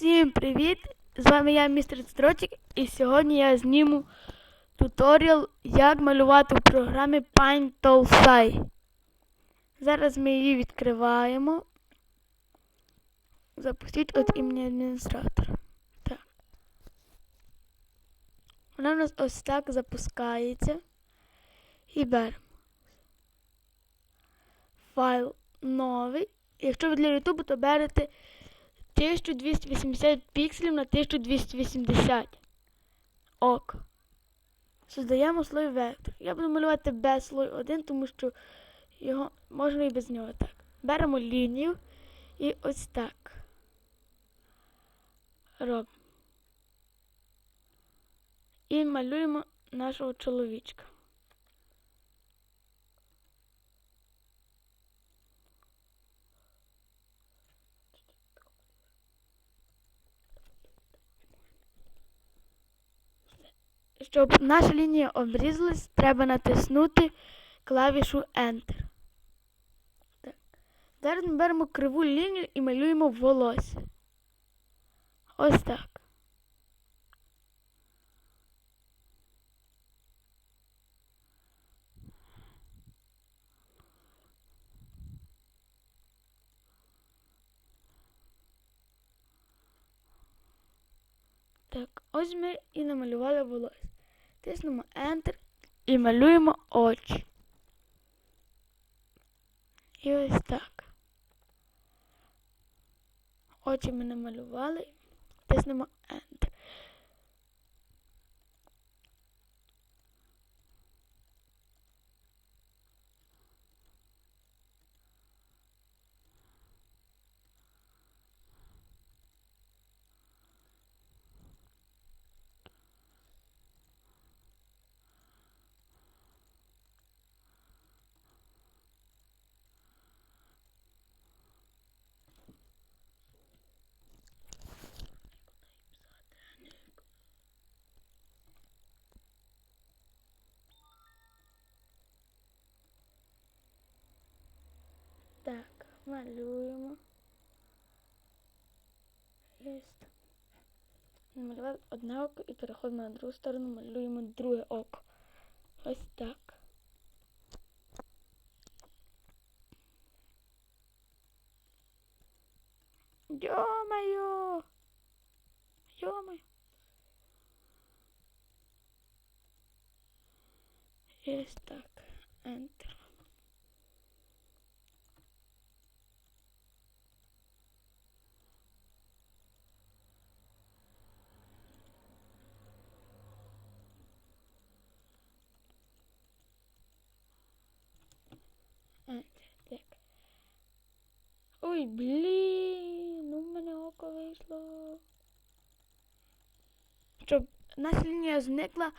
Всім привіт! З вами я, містер Строчик, і сьогодні я зніму туторіал, як малювати в програмі Paint Toolsai. Зараз ми її відкриваємо. Запустіть від імені адміністратора. Так. Вона у нас ось так запускається. І беремо. Файл новий. Якщо ви для YouTube, то берете 1280 пікселів на 1280. Ок. Создаємо слой вектор. Я буду малювати без слой 1, тому що його можна і без нього так. Беремо лінію і ось так. Робимо. І малюємо нашого чоловічка. Щоб наша лінія обрізалась, треба натиснути клавішу Enter. Так. Зараз ми беремо криву лінію і малюємо волосся. Ось так. Так, ось ми і намалювали волосся. Тиснемо Enter і малюємо очі. І ось так. Очі ми намалювали. Тиснемо Enter. Так, малюємо. Єсть. Намалювали одне око і переходимо на другу сторону, малюємо друге око. Ось так. Йо-моє! Йо-моє! Єсть так. Enter. Enter. Так. Ой, блін, у мене око вийшло. Щоб наша лінія зникла,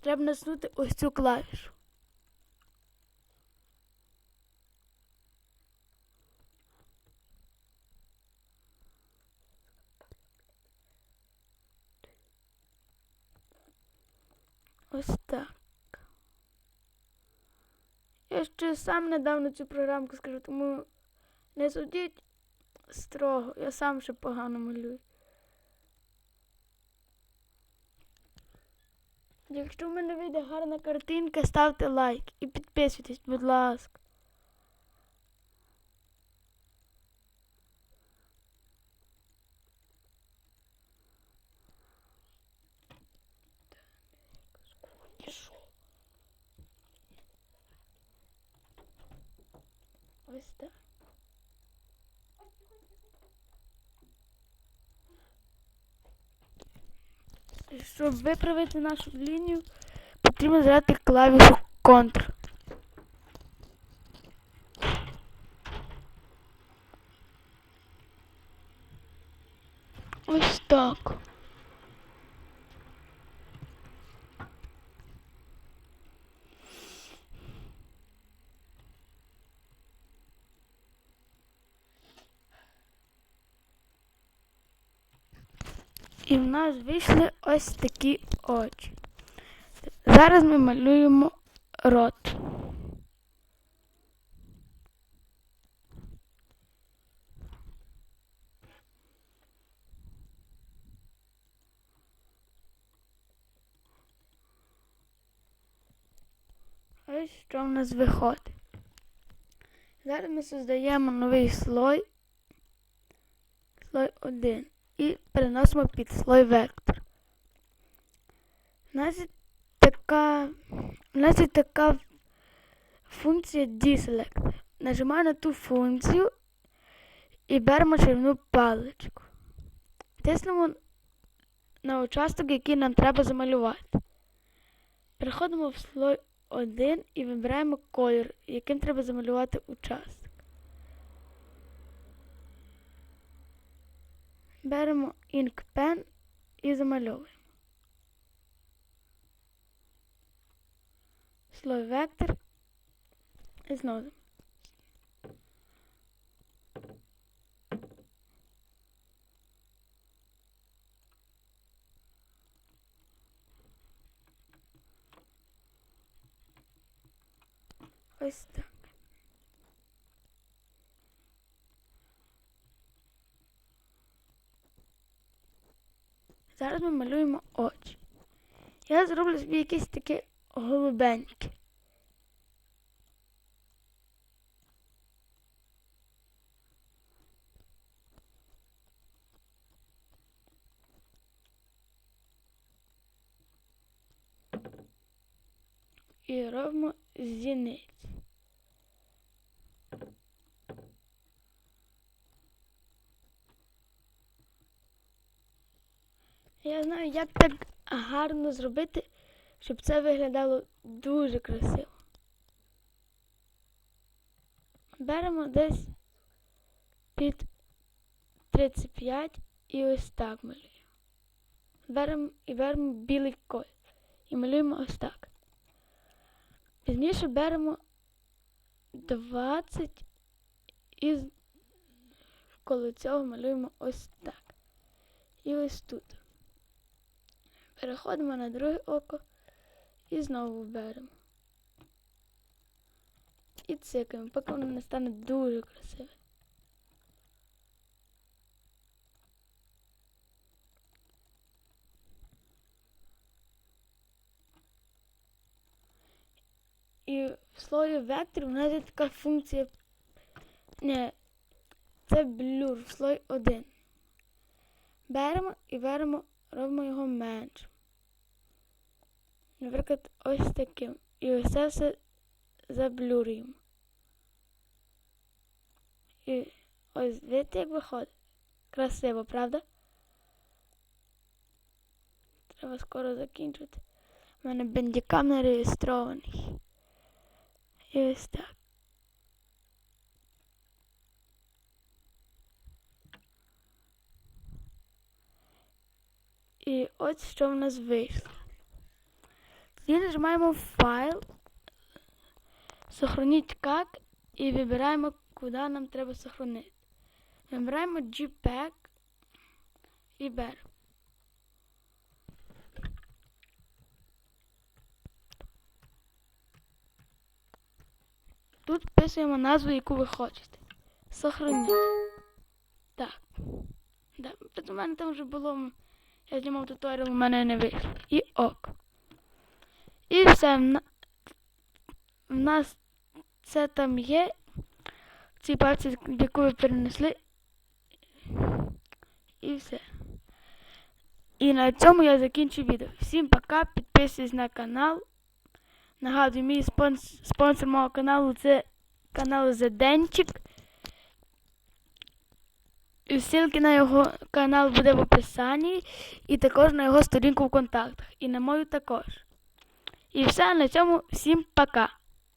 треба наснути ось цю клавішу. Ось так. Я ще сам недавно цю програмку скажу, тому не судіть строго, я сам ще погано малюю. Якщо в мене вийде гарна картинка, ставте лайк і підписуйтесь, будь ласка. Ось так. Щоб виправити нашу лінію, потрібно зрати клавішу Ctrl. Ось так. І в нас вийшли ось такі очі. Зараз ми малюємо рот. Ось що в нас виходить. Зараз ми создаємо новий слой. Слой 1 і переносимо під слой вектор. У нас є така, у нас є така функція deselect. Нажимаю на ту функцію і беремо чарівну паличку. Тиснемо на участок, який нам треба замалювати. Переходимо в слой 1 і вибираємо колір, яким треба замалювати участок. Беремо Pen і замальовуємо. Слой вектор і знову. Ось так. Зараз ми малюємо очі. Я зроблю собі якесь таке голубеньке. І робимо зіниць. Я знаю, як так гарно зробити, щоб це виглядало дуже красиво. Беремо десь під 35 і ось так малюємо. Беремо і беремо білий колір і малюємо ось так. Пізніше беремо 20 і коло цього малюємо ось так. І ось тут. Переходимо на друге око і знову беремо. І цикаємо, поки воно не стане дуже красиве. І в слові вектор у нас є така функція. Не, це блюр в слой 1. Беремо і беремо, робимо його меншим. Наприклад, ось таким. І ось це все заблюрюємо. І ось видите, як виходить. Красиво, правда? Треба скоро закінчити. У мене бендікам не реєстрований. І ось так. І ось що в нас вийшло. Тоді нажимаємо файл, сохраніть як і вибираємо, куди нам треба сохранити. Вибираємо JPEG і беремо. Тут вписуємо назву, яку ви хочете. Сохраніть. Так. Да. У мене там вже було. Я знімав туторіал, у мене не вийшло. І ок. І все. В, нас це там є. Ці папці, яку ви перенесли. І все. І на цьому я закінчу відео. Всім пока, підписуйтесь на канал. Нагадую, мій спонс... спонсор мого каналу це канал Зеденчик. І ссылки на його канал буде в описанні. І також на його сторінку в контактах. І на мою також. І все, на цьому всім пока.